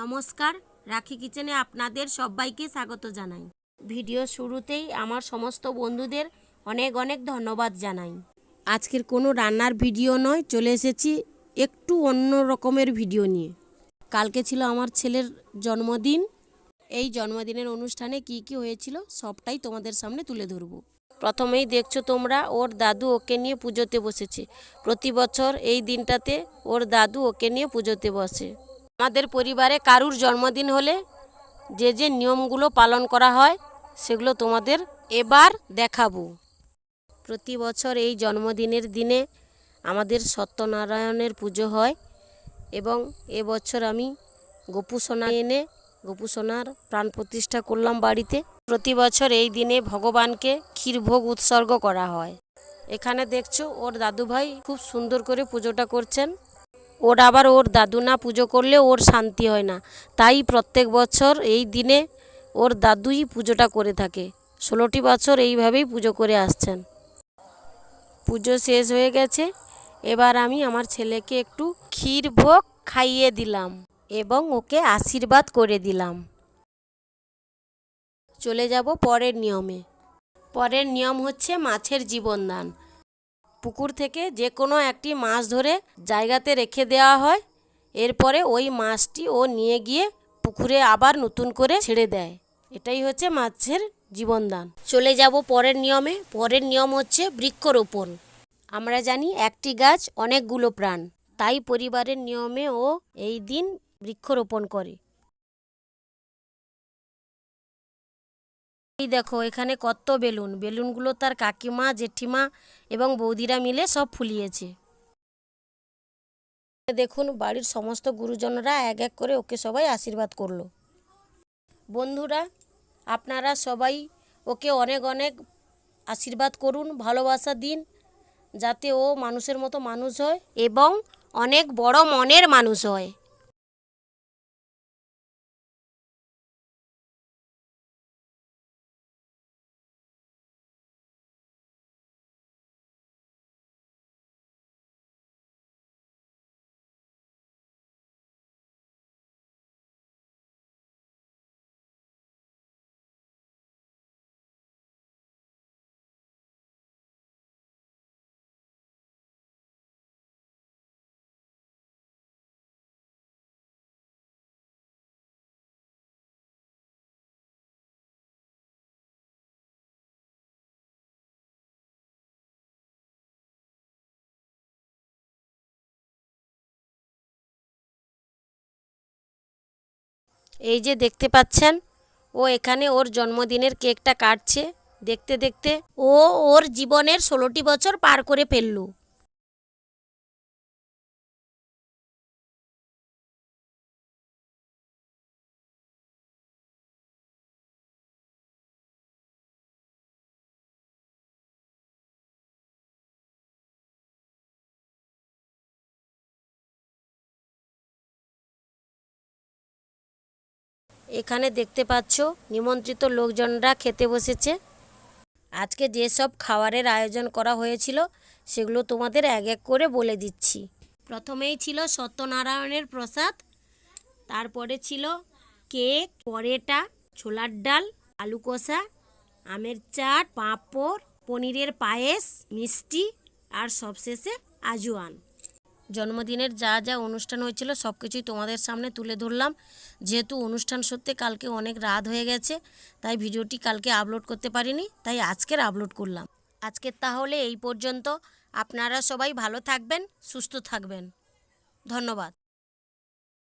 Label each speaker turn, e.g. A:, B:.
A: নমস্কার, রাখি কিচেনে আপনাদের সবাইকে স্বাগত জানাই। ভিডিও শুরুতেই আমার সমস্ত বন্ধুদের অনেক অনেক ধন্যবাদ জানাই। আজকের কোনো রান্নার ভিডিও নয়, চলে এসেছি একটু অন্য রকমের ভিডিও নিয়ে। কালকে ছিল আমার ছেলের জন্মদিন। এই জন্মদিনের অনুষ্ঠানে কি কি হয়েছিল সবটাই তোমাদের সামনে তুলে ধরবো। প্রথমেই দেখছ তোমরা, ওর দাদু ওকে নিয়ে পুজোতে বসেছে। প্রতি বছর এই দিনটাতে ওর দাদু ওকে নিয়ে পুজোতে বসে। আমাদের পরিবারে কারুর জন্মদিন হলে যে যে নিয়মগুলো পালন করা হয়, সেগুলো তোমাদের এবার দেখাবো। প্রতি বছর এই জন্মদিনের দিনে আমাদের সত্যনারায়ণের পুজো হয় এবং এবছর আমি গোপু সোনা এনে গোপু সোনার প্রাণ প্রতিষ্ঠা করলাম বাড়িতে। প্রতি বছর এই দিনে ভগবানকে ক্ষীরভোগ উৎসর্গ করা হয়। এখানে দেখছ ওর দাদুভাই খুব সুন্দর করে পুজোটা করছেন। ওর আবার ওর দাদু না পুজো করলে ওর শান্তি হয় না। তাই প্রত্যেক বছর এই দিনে ওর দাদুই পুজোটা করে থাকে। ষোলোটি বছর এইভাবেই পুজো করে আসছেন। পুজো শেষ হয়ে গেছে। এবার আমি আমার ছেলেকে একটু ক্ষীর ভোগ খাইয়ে দিলাম এবং ওকে আশীর্বাদ করে দিলাম। চলে যাব পরের নিয়মে। পরের নিয়ম হচ্ছে মাছের জীবনদান। পুকুর থেকে যে কোনো একটি মাছ ধরে জায়গাতে রেখে দেওয়া হয়। এরপরে ওই মাছটি ও নিয়ে গিয়ে পুকুরে আবার নতুন করে ছেড়ে দেয়। এটাই হচ্ছে মাছের জীবনদান। চলে যাব পরের নিয়মে। পরের নিয়ম হচ্ছে বৃক্ষরোপণ। আমরা জানি একটি গাছ অনেকগুলো প্রাণ। তাই পরিবারের নিয়মে ও এই দিন বৃক্ষরোপণ করে। এই দেখো, এখানে কত বেলুন। বেলুনগুলো তার কাকিমা, জেঠিমা এবং বৌদিরা মিলে সব ফুলিয়েছে। দেখুন, বাড়ির সমস্ত গুরুজনরা এক এক করে ওকে সবাই আশীর্বাদ করল। বন্ধুরা, আপনারা সবাই ওকে অনেক অনেক আশীর্বাদ করুন, ভালোবাসা দিন, যাতে ও মানুষের মতো মানুষ হয় এবং অনেক বড় মনের মানুষ হয়। এই যে দেখতে পাচ্ছেন, ও এখানে ওর জন্মদিনের কেকটা কাটছে। দেখতে দেখতে ও ওর জীবনের ষোলোটি বছর পার করে ফেলল। এখানে দেখতে পাচ্ছ, নিমন্ত্রিত লোকজনরা খেতে বসেছে। আজকে যেসব খাবারের আয়োজন করা হয়েছিল, সেগুলো তোমাদের এক এক করে বলে দিচ্ছি। প্রথমেই ছিল সত্যনারায়ণের প্রসাদ, তারপরে ছিল কেক, পরেটা, ছোলার ডাল, আলু কষা, আমের চাট, পাঁপড়, পনিরের পায়েস, মিষ্টি, আর সবশেষে আজওয়ান জন্মদিনের যা যা অনুষ্ঠান হয়েছিল সব কিছুই তোমাদের সামনে তুলে ধরলাম। যেহেতু অনুষ্ঠান সত্যি কালকে অনেক রাত হয়ে গেছে, তাই ভিডিওটি কালকে আপলোড করতে পারিনি, তাই আজকের আপলোড করলাম। আজকের তাহলে এই পর্যন্ত। আপনারা সবাই ভালো থাকবেন, সুস্থ থাকবেন। ধন্যবাদ।